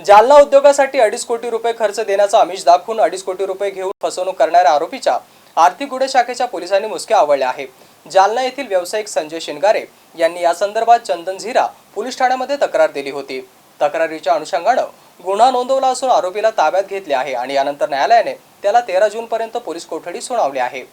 जालना उद्योगासाठी अडीच कोटी रुपये खर्च देण्याचा आमिष दाखवून अडीच कोटी रुपये घेऊन फसवणूक करणाऱ्या आरोपीच्या आर्थिक गुन्हे शाखेच्या पोलिसांनी मुसके आवळले आहे जालना येथील व्यावसायिक संजय शिनगारे यांनी या संदर्भात चंदन झिरा पोलीस ठाण्यामध्ये तक्रार दिली होती. तक्रारीच्या अनुषंगानं गुन्हा नोंदवला असून आरोपीला ताब्यात घेतले आहे आणि यानंतर न्यायालयाने त्याला तेरा जूनपर्यंत पोलीस कोठडी सुनावली आहे.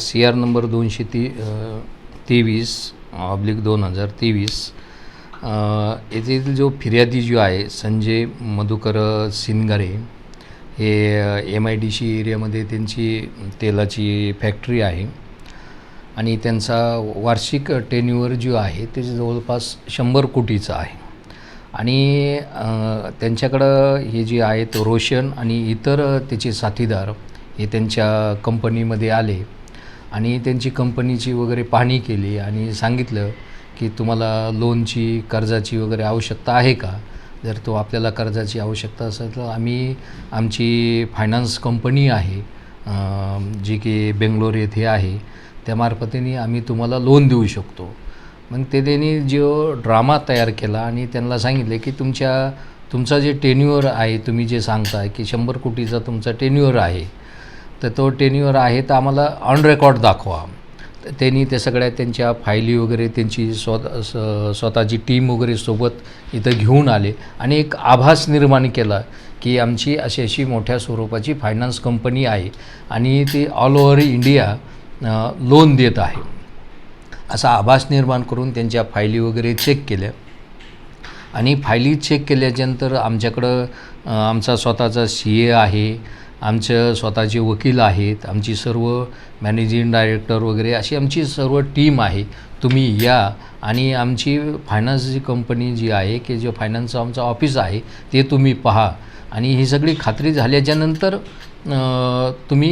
सी आर नंबर दोनशे ती तेवीस ऑब्लिक दोन हजार तेवीस. येथील जो फिर्यादी जो आहे संजय मधुकर सिनगारे हे एम आय डी सी एरियामध्ये त्यांची तेलाची फॅक्टरी आहे. आणि त्यांचा वार्षिक टेन्युअर जो आहे ते जवळपास शंभर कोटीचं आहे. आणि त्यांच्याकडं हे जे आहेत रोशन आणि इतर त्याचे साथीदार हे त्यांच्या कंपनीमध्ये आले आणि त्यांची कंपनीची वगैरे पाहणी केली आणि सांगितलं की तुम्हाला लोनची कर्जाची वगैरे आवश्यकता आहे का? जर तो आपल्याला कर्जाची आवश्यकता असेल तर आम्ही आमची फायनान्स कंपनी आहे जी की बेंगलोर येथे आहे त्या मार्फतीने आम्ही तुम्हाला लोन देऊ शकतो. मग ते त्यांनी जो ड्रामा तयार केला आणि त्यांना सांगितले की तुमच्या तुमचा जे टेन्युअर आहे तुम्ही जे सांगताय की शंभर कोटीचा तुमचा टेन्युअर आहे तर तो टेन्युअर आहे तर आम्हाला ऑन रेकॉर्ड दाखवा. तर त्यांनी त्या सगळ्या त्यांच्या फायली वगैरे त्यांची स्वतः स्वतःची टीम वगैरे सोबत इथं घेऊन आले. आणि एक आभास निर्माण केला की आमची अशी अशी मोठ्या स्वरूपाची फायनान्स कंपनी आहे आणि ती ऑल ओव्हर इंडिया लोन देत आहे. असा आभास निर्माण करून त्यांच्या फायली वगैरे चेक केल्या. आणि फायली चेक केल्याच्यानंतर आमच्याकडं आमचा स्वतःचा सी ए आहे. आमचं स्वतःचे वकील आहेत आमची सर्व मॅनेजिंग डायरेक्टर वगैरे अशी आमची सर्व टीम आहे. तुम्ही या आणि आमची फायनान्स जी कंपनी जी आहे की जे फायनान्सचं आमचं ऑफिस आहे ते तुम्ही पहा. आणि ही सगळी खात्री झाल्याच्यानंतर तुम्ही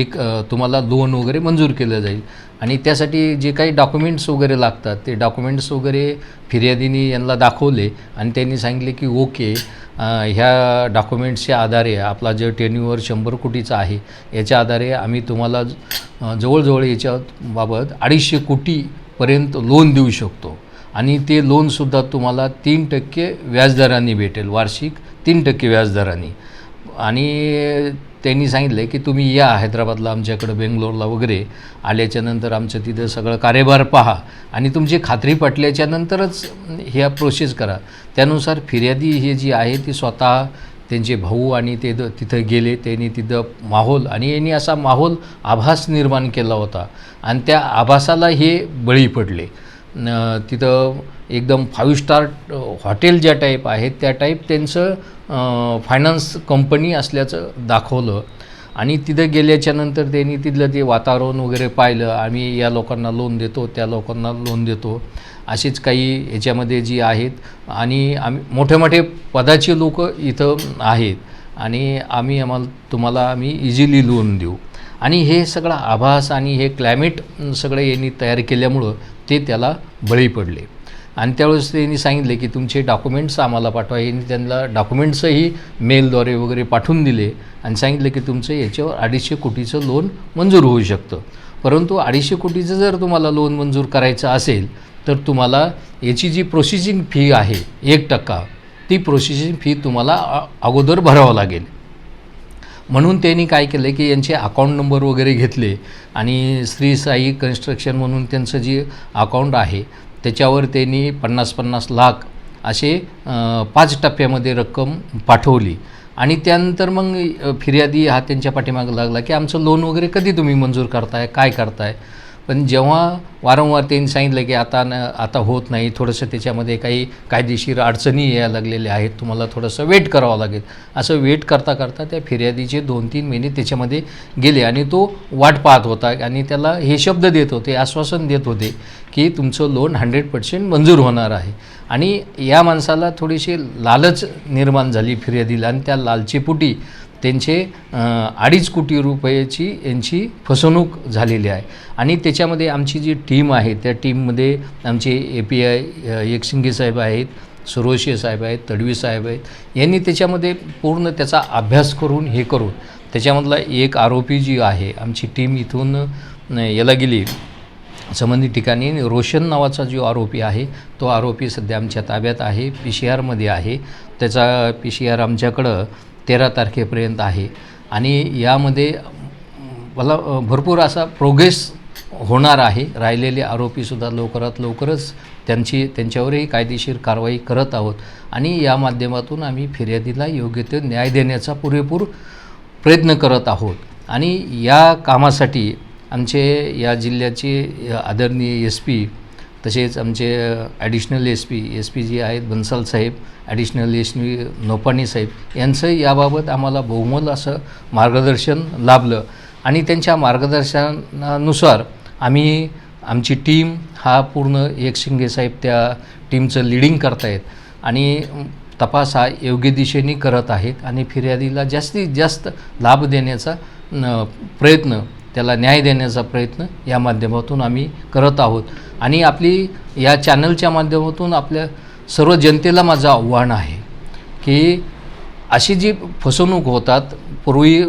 एक तुम्हाला लोन वगैरे मंजूर केलं जाईल. आणि त्यासाठी जे काही डॉक्युमेंट्स वगैरे लागतात ते डॉक्युमेंट्स वगैरे फिर्यादीने यांना दाखवले आणि त्यांनी सांगितले की ओके ह्या डॉक्युमेंट्सच्या आधारे आपला जे टेन्युअर शंभर कोटीचा आहे याच्या आधारे आम्ही तुम्हाला जवळजवळ याच्या बाबत अडीचशे कोटीपर्यंत लोन देऊ शकतो. आणि ते लोनसुद्धा तुम्हाला तीन टक्के व्याजदराने भेटेल वार्षिक तीन टक्के व्याजदराने. आणि त्यांनी सांगितलं की तुम्ही या हैदराबादला आमच्याकडं बेंगलोरला वगैरे आल्याच्यानंतर आमचं तिथं सगळं कार्यभार पहा आणि तुमची खात्री पटल्याच्यानंतरच ह्या प्रोसेस करा. त्यानुसार फिर्यादी हे जी आहे ती स्वतः त्यांचे भाऊ आणि ते द- तिथं गेले त्यांनी तिथं माहोल आणि यांनी असा माहोल आभास निर्माण केला होता. आणि त्या आभासाला हे बळी पडले. तिथं एकदम फाईव्ह स्टार हॉटेल ज्या टाईप आहेत त्या टाईप त्यांचं फायनान्स कंपनी असल्याचं दाखवलं. आणि तिथं गेल्याच्यानंतर त्यांनी तिथलं ते वातावरण वगैरे पाहिलं. आम्ही या लोकांना लोन देतो त्या लोकांना लोन देतो. अशीच काही याच्यामध्ये जी आहेत. आणि आम्ही मोठे मोठे पदाचे लोक इथं आहेत. आणि आम्ही आम्हाला तुम्हाला आम्ही इझिली लोन देऊ. आणि हे सगळं आभास आणि हे क्लायमेट सगळं यांनी तयार केल्यामुळं ते त्याला बळी पडले. आणि त्यावेळेस त्यांनी सांगितले की तुमचे डॉक्युमेंट्स आम्हाला पाठवा. यांनी त्यांना डॉक्युमेंट्सही मेलद्वारे वगैरे पाठवून दिले आणि सांगितले की तुमचं याच्यावर अडीचशे कोटीचं लोन मंजूर होऊ शकतं. परंतु अडीचशे कोटीचं जर तुम्हाला लोन मंजूर करायचं असेल तर तुम्हाला याची जी प्रोसेसिंग फी आहे एक टक्का ती प्रोसेसिंग फी तुम्हाला अगोदर भरावं लागेल. म्हणून त्यांनी काय केलं की यांचे अकाउंट नंबर वगैरे घेतले आणि श्री साई कन्स्ट्रक्शन म्हणून त्यांचं जे अकाउंट आहे त्याच्यावर त्यांनी पन्नास पन्नास लाख असे पाच टप्प्यामध्ये रक्कम पाठवली. आणि त्यानंतर मग फिर्यादी हा त्यांच्या पाठीमागं लागला की आमचं लोन वगैरे कधी तुम्ही मंजूर करताय काय करताय? पण जेव्हा वारंवार त्यांनी सांगितलं की आता न आता होत नाही थोडंसं त्याच्यामध्ये काही कायदेशीर अडचणी यायला लागलेल्या आहेत तुम्हाला थोडंसं वेट करावं लागेल. असं वेट करता करता त्या फिर्यादीचे दोन तीन महिने त्याच्यामध्ये गेले आणि तो वाट पाहत होता आणि त्याला हे शब्द देत होते आश्वासन देत होते की तुमचं लोन हंड्रेड पर्सेंट मंजूर होणार आहे. आणि या माणसाला थोडीशी लालच निर्माण झाली फिर्यादीला आणि त्या लालचीपुटी त्यांचे अडीच कोटी रुपयाची यांची फसवणूक झालेली आहे. आणि त्याच्यामध्ये आमची जी टीम आहे त्या टीममध्ये आमचे ए पी आय एकशिंगे साहेब आहेत सुरोशे साहेब आहेत तडवी साहेब आहेत यांनी त्याच्यामध्ये पूर्ण त्याचा अभ्यास करून हे करून त्याच्यामधला एक आरोपी जी आहे आमची टीम इथून याला गेली. संबंधित ठिकाणी रोशन नावाचा जो आरोपी आहे तो आरोपी सध्या आमच्या ताब्यात आहे पी सी आरमध्ये आहे. त्याचा पी सी आर आमच्याकडं तेरा तारखेपर्यंत आहे. आणि यामध्ये मला भरपूर असा प्रोग्रेस होणार आहे. राहिलेले आरोपीसुद्धा लवकरात लवकरच त्यांची त्यांच्यावरही कायदेशीर कारवाई करत आहोत. आणि या माध्यमातून आम्ही फिर्यादीला योग्य ते न्याय देण्याचा पुरेपूर प्रयत्न करत आहोत. आणि या कामासाठी आमचे या जिल्ह्याचे आदरणीय एस पी तसेच आमचे additional S P S P जे आहेत Bansal saheb additional S P Nopani saheb यांचं याबाबत आम्हाला बहुमोल असं मार्गदर्शन लाभलं. आणि त्यांच्या मार्गदर्शनानुसार आम्ही आमची टीम हा पूर्ण एक साहेब त्या टीमचं लिडिंग करतायत. आणि तपास हा योग्य दिशेने करत आहेत आणि फिर्यादीला जास्तीत जास्त लाभ देण्याचा न प्रयत्न त्याला न्याय देण्याचा प्रयत्न या माध्यमातून आम्ही करत आहोत. आणि आपली या चॅनलच्या माध्यमातून आपल्या सर्व जनतेला माझं आव्हान आहे की अशी जी फसवणूक होतात पूर्वी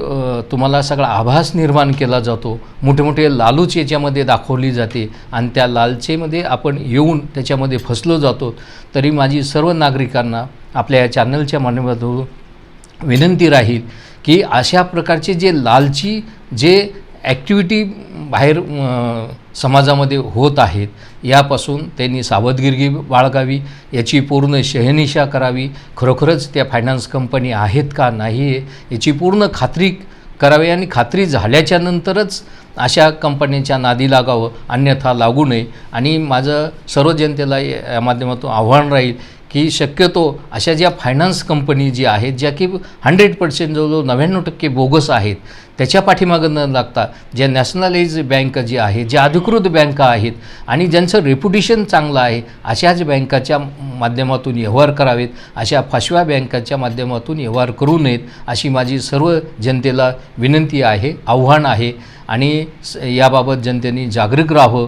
तुम्हाला सगळा आभास निर्माण केला जातो. मोठे मोठे लालूच याच्यामध्ये दाखवली जाते आणि त्या लालचेमध्ये आपण येऊन त्याच्यामध्ये फसलो जातो. तरी माझी सर्व नागरिकांना आपल्या या चॅनलच्या माध्यमातून विनंती राहील की अशा प्रकारचे जे लालची जे ॲक्टिव्हिटी बाहेर समाजामध्ये होत आहेत. यापासून त्यांनी सावधगिरी बाळगावी याची पूर्ण शहनिशा करावी. खरोखरच त्या फायनान्स कंपनी आहेत का नाही आहे याची पूर्ण खात्री करावी आणि खात्री झाल्याच्या नंतरच अशा कंपन्यांच्या नादी लागावं. अन्यथा लागू नये. आणि माझं सर्व जनतेला या या माध्यमातून आव्हान राहील की शक्यतो अशा ज्या फायनान्स कंपनी जी आहेत ज्या की हंड्रेड पर्सेंट जवळजवळ नव्याण्णव टक्के बोगस आहेत त्याच्या पाठीमागं न लागता ज्या नॅशनलाइज बँक जी आहे ज्या अधिकृत बँका आहेत आणि ज्यांचं रेप्युटेशन चांगलं आहे अशाच बँकाच्या माध्यमातून व्यवहार करावेत अशा फसव्या बँकाच्या माध्यमातून व्यवहार करू नयेत अशी माझी सर्व जनतेला विनंती आहे आव्हान आहे. आणि स- याबाबत जनतेने जागरूक राहावं.